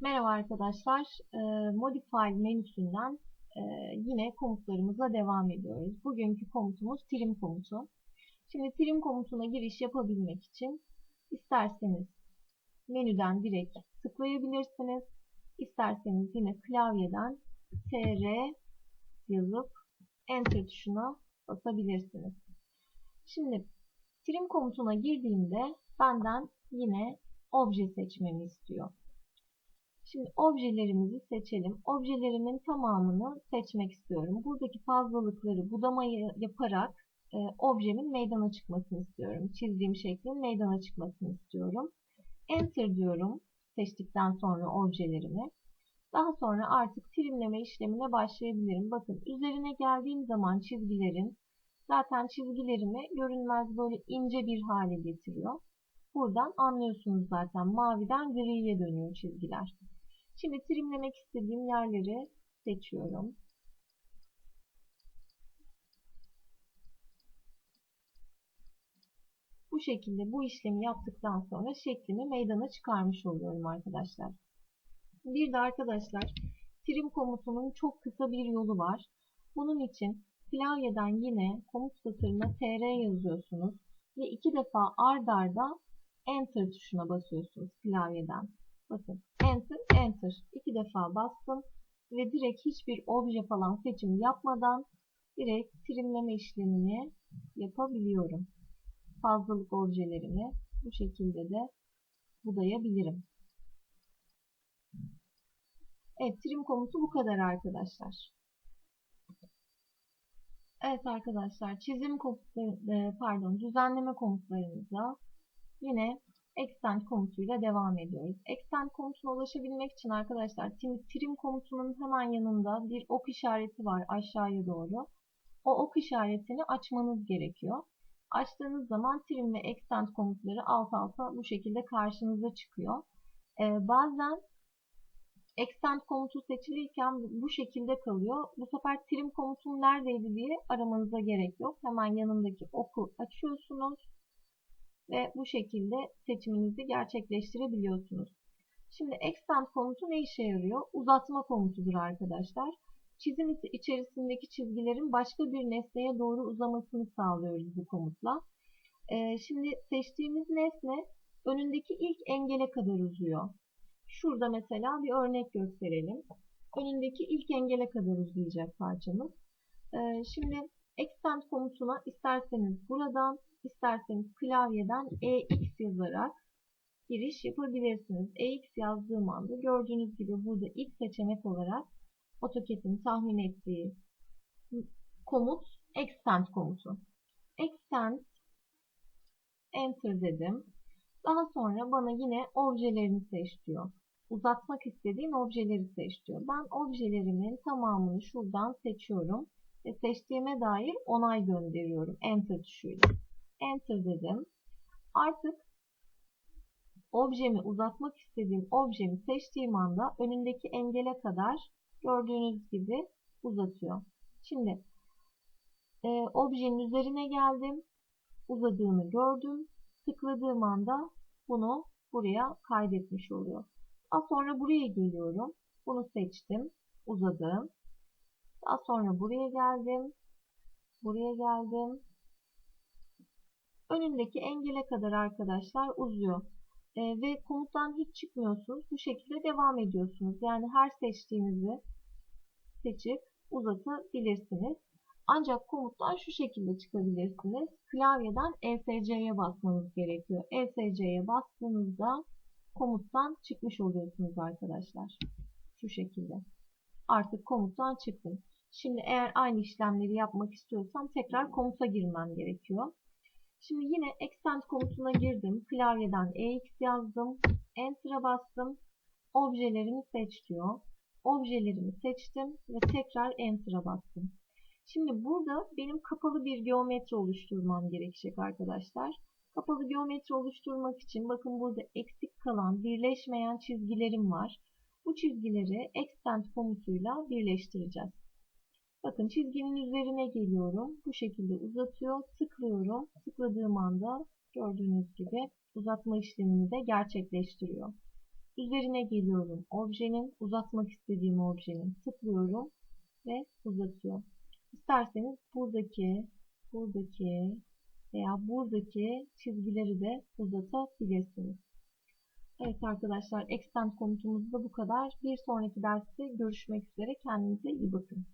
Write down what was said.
Merhaba arkadaşlar. E, Modify menüsünden e, yine komutlarımıza devam ediyoruz. Bugünkü komutumuz trim komutu. Şimdi trim komutuna giriş yapabilmek için isterseniz menüden direkt tıklayabilirsiniz. İsterseniz yine klavyeden tr yazıp enter tuşuna basabilirsiniz. Şimdi trim komutuna girdiğimde benden yine obje seçmemi istiyor. Şimdi objelerimizi seçelim. Objelerimin tamamını seçmek istiyorum. Buradaki fazlalıkları budamayı yaparak e, objemin meydana çıkmasını istiyorum. Çizdiğim şeklin meydana çıkmasını istiyorum. Enter diyorum seçtikten sonra objelerimi. Daha sonra artık trimleme işlemine başlayabilirim. Bakın üzerine geldiğim zaman çizgilerin zaten çizgilerimi görünmez böyle ince bir hale getiriyor. Buradan anlıyorsunuz zaten maviden griye dönüyor çizgiler. Şimdi trimlemek istediğim yerleri seçiyorum. Bu şekilde bu işlemi yaptıktan sonra şeklimi meydana çıkarmış oluyorum arkadaşlar. Bir de arkadaşlar trim komutunun çok kısa bir yolu var. Bunun için klavyeden yine komut satırına tr yazıyorsunuz ve iki defa ard arda enter tuşuna basıyorsunuz klavyeden. Bakın enter enter iki defa bastım ve direkt hiçbir obje falan seçim yapmadan direkt trimleme işlemini yapabiliyorum. Fazlalık objelerimi bu şekilde de budayabilirim. Evet trim komutu bu kadar arkadaşlar. Evet arkadaşlar çizim komutları, e, pardon düzenleme komutlarımıza yine extend komutuyla devam ediyoruz. Extend komutuna ulaşabilmek için arkadaşlar trim komutunun hemen yanında bir ok işareti var aşağıya doğru. O ok işaretini açmanız gerekiyor. Açtığınız zaman trim ve extend komutları alt alta bu şekilde karşınıza çıkıyor. Ee, bazen extend komutu seçilirken bu şekilde kalıyor. Bu sefer trim komutum neredeydi diye aramanıza gerek yok. Hemen yanındaki oku açıyorsunuz ve bu şekilde seçiminizi gerçekleştirebiliyorsunuz. Şimdi extend komutu ne işe yarıyor? Uzatma komutudur arkadaşlar. Çizim içerisindeki çizgilerin başka bir nesneye doğru uzamasını sağlıyoruz bu komutla. Ee, şimdi seçtiğimiz nesne önündeki ilk engele kadar uzuyor. Şurada mesela bir örnek gösterelim. Önündeki ilk engele kadar uzayacak parçamız. Ee, şimdi extend komutuna isterseniz buradan isterseniz klavyeden EX yazarak giriş yapabilirsiniz. EX yazdığım anda gördüğünüz gibi burada ilk seçenek olarak AutoCAD'in tahmin ettiği komut extend komutu. Extend Enter dedim. Daha sonra bana yine objelerini seç diyor. Uzatmak istediğim objeleri seç diyor. Ben objelerimin tamamını şuradan seçiyorum seçtiğime dair onay gönderiyorum Enter tuşuyla. Enter dedim. Artık objemi uzatmak istediğim objemi seçtiğim anda önündeki engele kadar gördüğünüz gibi uzatıyor. Şimdi e, objenin üzerine geldim. Uzadığını gördüm. Tıkladığım anda bunu buraya kaydetmiş oluyor. Daha sonra buraya geliyorum. Bunu seçtim. Uzadım. Daha sonra buraya geldim. Buraya geldim önündeki engele kadar arkadaşlar uzuyor. E, ve komuttan hiç çıkmıyorsunuz. Bu şekilde devam ediyorsunuz. Yani her seçtiğinizi seçip uzatabilirsiniz. Ancak komuttan şu şekilde çıkabilirsiniz. Klavyeden ESC'ye basmanız gerekiyor. ESC'ye bastığınızda komuttan çıkmış oluyorsunuz arkadaşlar. Şu şekilde. Artık komuttan çıktım. Şimdi eğer aynı işlemleri yapmak istiyorsam tekrar komuta girmem gerekiyor. Şimdi yine extend komutuna girdim. Klavyeden EX yazdım. Enter'a bastım. Objelerimi seç diyor. Objelerimi seçtim ve tekrar Enter'a bastım. Şimdi burada benim kapalı bir geometri oluşturmam gerekecek arkadaşlar. Kapalı geometri oluşturmak için bakın burada eksik kalan birleşmeyen çizgilerim var. Bu çizgileri extend komutuyla birleştireceğiz. Bakın çizginin üzerine geliyorum. Bu şekilde uzatıyor. Tıklıyorum. Tıkladığım anda gördüğünüz gibi uzatma işlemini de gerçekleştiriyor. Üzerine geliyorum. Objenin, uzatmak istediğim objenin. Tıklıyorum ve uzatıyor. İsterseniz buradaki, buradaki veya buradaki çizgileri de uzatabilirsiniz. Evet arkadaşlar, extend komutumuz da bu kadar. Bir sonraki derste görüşmek üzere. Kendinize iyi bakın.